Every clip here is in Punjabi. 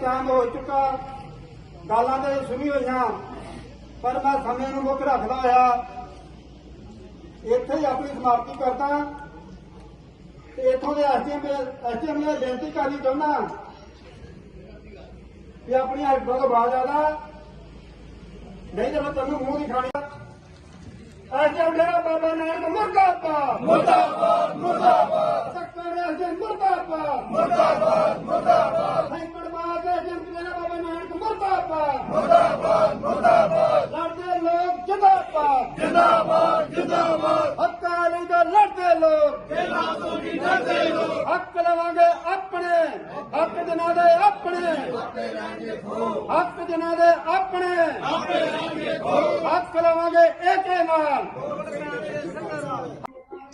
ਟਾਈਮ ਹੋ ਚੁੱਕਾ। ਗਾਲਾਂ ਤੇ ਸੁਣੀ ਹੋਈਆਂ, ਪਰ ਮੈਂ ਸਮੇਂ ਨੂੰ ਮੁੱਖ ਰੱਖਦਾ ਹੋਇਆ ਇੱਥੇ ਹੀ ਆਪਣੀ ਸਮਾਪਤੀ ਕਰਦਾ। ਤੇ ਇੱਥੋਂ ਦੇ ਐਸਡੀਐਮ ਐਸਡੀਐਮ ਨੇ ਬੇਨਤੀ ਕਰਨੀ ਚਾਹੁੰਦਾ ਕਿ ਆਪਣੀ ਹੱਡਾਂ ਤੋਂ ਬਾਹਰ ਆਦਾ ਨਹੀਂ ਤਾਂ ਮੈਂ ਤੈਨੂੰ ਮੂੰਹ ਦਿਖਾਣੀ ਐਸਡੀਐਮ ਡੇਰਾ ਬਾਬਾ ਨਾਨਕ ਮੁਰਦਾਬਾਦ ਮੁਰਦਾਬਾਦ। ਮੁਰਦਾਬਾਦ ਸੱਕਰ ਐਸਡੀਐਮ ਮੁਰਦਾਬਾਦ ਮੁਰਦਾਬਾਦ ਮੁਰਦਾਬਾਦ ਹੈਂਕੜਬਾਦ ਐਸਡੀਐਮ ਡੇਰਾ ਬਾਬਾ ਨਾਨਕ ਮੁਰਦਾਬਾਦ ਮੁਰਦਾਬਾਦ ਮੁਰਦਾਬਾਦ। ਲੜਦੇ ਲੋਕ ਜਿੰਦਾਬਾਦ। ਜਿੰਦਾਬਾਦ ਜਿੰਦਾਬਾਦ। ਹੱਕਾਂ ਲਈ ਤਾਂ ਲੜਦੇ ਲੋਕ। ਇਹਨਾਂ ਤੋਂ ਨਹੀਂ ਡਰਦੇ ਲੋਕ। ਹੱਕ ਲਵਾਂਗੇ ਆਪਣੇ। ਹੱਕ ਜਨਾਂ ਦੇ ਆਪਣੇ ਹੱਕ ਜਨਾਂ ਦੇ ਆਪਣੇ ਹੱਕ ਲਵਾਂਗੇ ਏਕੇ ਨਾਲ।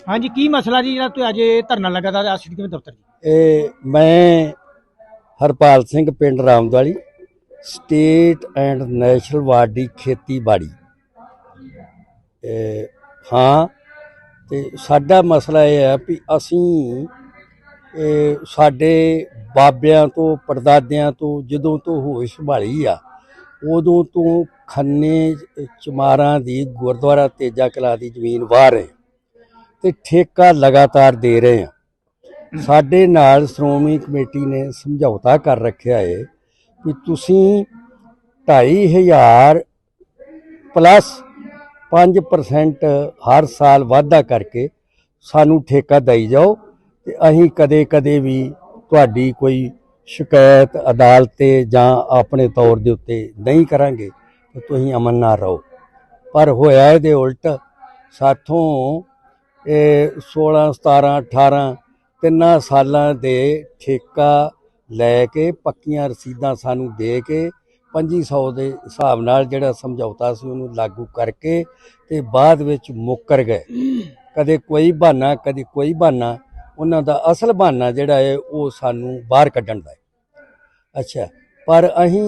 ਹਾਂਜੀ ਕੀ ਮਸਲਾ ਜੀ ਜਿਹੜਾ ਤੁਸੀਂ ਅੱਜ ਇਹ ਧਰਨਾ ਲਗਾਤਾਰ ਆਸਿਡ ਕਿਵੇਂ ਦਫ਼ਤਰ? ਇਹ ਮੈਂ ਹਰਪਾਲ ਸਿੰਘ ਪਿੰਡ Ramdwali. State and national awardee ਖੇਤੀਬਾੜੀ। ਹਾਂ, ਤੇ ਸਾਡਾ ਮਸਲਾ ਇਹ ਹੈ ਵੀ ਅਸੀਂ ਸਾਡੇ ਬਾਬਿਆਂ ਤੋਂ, ਪੜਦਾਦਿਆਂ ਤੋਂ ਜਦੋਂ ਤੋਂ ਹੋਸ਼ ਸੰਭਾਲੀ ਆ, ਉਦੋਂ ਤੋਂ ਖੰਨੇ, ਚਮਾਰਾਂ ਦੀ, ਗੁਰਦੁਆਰਾ ਤੇਜਾ ਕਲਾ ਦੀ ਜ਼ਮੀਨ ਵਾਹ ਰਹੇ ਤੇ ਠੇਕਾ ਲਗਾਤਾਰ ਦੇ ਰਹੇ ਆ ਸਾਡੇ ਨਾਲ ਸ਼੍ਰੋਮਣੀ ਕਮੇਟੀ ਨੇ ਸਮਝੌਤਾ ਕਰ ਰੱਖਿਆ ਹੈ ਕਿ ਤੁਸੀਂ 2500 ਪਲੱਸ 5% ਹਰ ਸਾਲ ਵਾਧਾ ਕਰਕੇ ਸਾਨੂੰ ਠੇਕਾ ਦਈ ਜਾਓ ਤੇ ਅਸੀਂ ਕਦੇ-ਕਦੇ ਵੀ ਤੁਹਾਡੀ ਕੋਈ ਸ਼ਿਕਾਇਤ, ਅਦਾਲਤ ਤੇ ਜਾਂ ਆਪਣੇ ਤੌਰ ਦੇ ਉੱਤੇ ਨਹੀਂ ਕਰਾਂਗੇ ਤੇ ਤੁਸੀਂ ਅਮਨ ਨਾਲ ਰਹੋ। ਪਰ ਹੋਇਆ ਇਹਦੇ ਉਲਟ, ਸਾਥੋਂ ਇਹ 16 17 18 ਤਿੰਨਾਂ ਸਾਲਾਂ ਦੇ ਠੇਕਾ ਲੈ ਕੇ ਪੱਕੀਆਂ ਰਸੀਦਾਂ ਸਾਨੂੰ ਦੇ ਕੇ 2500 ਦੇ ਹਿਸਾਬ ਨਾਲ ਜਿਹੜਾ ਸਮਝੌਤਾ ਸੀ ਉਹਨੂੰ ਲਾਗੂ ਕਰਕੇ ਤੇ ਬਾਅਦ ਵਿੱਚ ਮੁੱਕਰ ਗਏ। ਕਦੇ ਕੋਈ ਬਹਾਨਾ, ਕਦੇ ਕੋਈ ਬਹਾਨਾ, ਉਹਨਾਂ ਦਾ ਅਸਲ ਬਹਾਨਾ ਜਿਹੜਾ ਹੈ ਉਹ ਸਾਨੂੰ ਬਾਹਰ ਕੱਢਣ ਦਾ ਹੈ। ਅੱਛਾ, ਪਰ ਅਸੀਂ,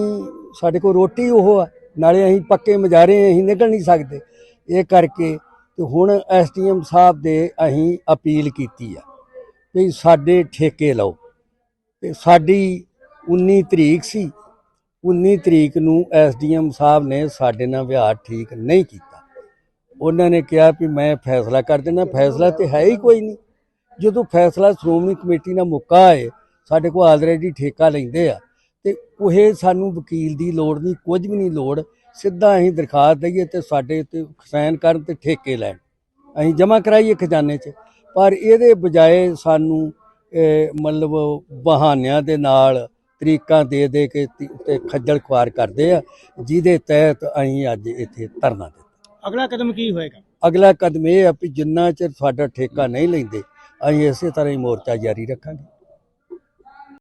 ਸਾਡੇ ਕੋਲ ਰੋਟੀ ਉਹ ਆ, ਨਾਲੇ ਅਸੀਂ ਪੱਕੇ ਮਜਾਰੇ ਅਸੀਂ ਨਿਕਲ ਨਹੀਂ ਸਕਦੇ। ਇਹ ਕਰਕੇ ਤੇ ਹੁਣ ਐਸਟੀਐਮ ਸਾਹਿਬ ਦੇ ਅਸੀਂ ਅਪੀਲ ਕੀਤੀ ਆ ਵੀ ਸਾਡੇ ਠੇਕੇ ਲਓ। ਤੇ ਸਾਡੀ 19 ਤਰੀਕ ਸੀ। 19 ਤਰੀਕ ਨੂੰ ਐਸਡੀਐਮ ਸਾਹਿਬ ਨੇ ਸਾਡੇ ਨਾਲ ਵਿਹਾਰ ਠੀਕ ਨਹੀਂ ਕੀਤਾ। ਉਹਨਾਂ ਨੇ ਕਿਹਾ ਵੀ ਮੈਂ ਫੈਸਲਾ ਕਰ ਦੇਣਾ। ਫੈਸਲਾ ਤੇ ਹੈ ਹੀ ਕੋਈ ਨਹੀਂ। ਜਦੋਂ ਫੈਸਲਾ ਸ਼੍ਰੋਮਣੀ ਕਮੇਟੀ ਨਾਲ ਮੁੱਕਾ ਹੈ ਸਾਡੇ ਕੋਲ ਆਲਰੇਡੀ ਠੇਕਾ ਲੈਂਦੇ ਆ। ਤੇ ਉਹ ਸਾਨੂੰ ਵਕੀਲ ਦੀ ਲੋੜ ਨਹੀਂ, ਕੁਝ ਵੀ ਨਹੀਂ ਲੋੜ। ਸਿੱਧਾ ਅਸੀਂ ਦਰਖਾਸਤ ਦਈਏ ਤੇ ਸਾਡੇ ਤੇ ਸਾਈਨ ਕਰਨ ਤੇ ਠੇਕੇ ਲੈਣ। ਅਸੀਂ ਜਮ੍ਹਾਂ ਕਰਾਈਏ ਖਜ਼ਾਨੇ 'ਚ। ਪਰ ਇਹਦੇ ਬਜਾਏ ਸਾਨੂੰ ਇਹ, ਮਤਲਬ ਬਹਾਨਿਆਂ ਦੇ ਨਾਲ ਤਰੀਕਾਂ ਦੇ ਦੇ ਕੇ ਤੀ- ਖੱਜਲ ਖੁਆਰ ਕਰਦੇ ਆ ਜਿਹਦੇ ਤਹਿਤ ਅਸੀਂ ਅੱਜ ਇੱਥੇ ਧਰਨਾ ਦਿੱਤਾ। ਅਗਲਾ ਕਦਮ ਕੀ ਹੋਏਗਾ? ਅਗਲਾ ਕਦਮ ਇਹ ਆ ਵੀ ਜਿੰਨਾ ਚਿਰ ਸਾਡਾ ਠੇਕਾ ਨਹੀਂ ਲੈਂਦੇ ਅਸੀਂ ਇਸੇ ਤਰ੍ਹਾਂ ਹੀ ਮੋਰਚਾ ਜਾਰੀ ਰੱਖਾਂਗੇ।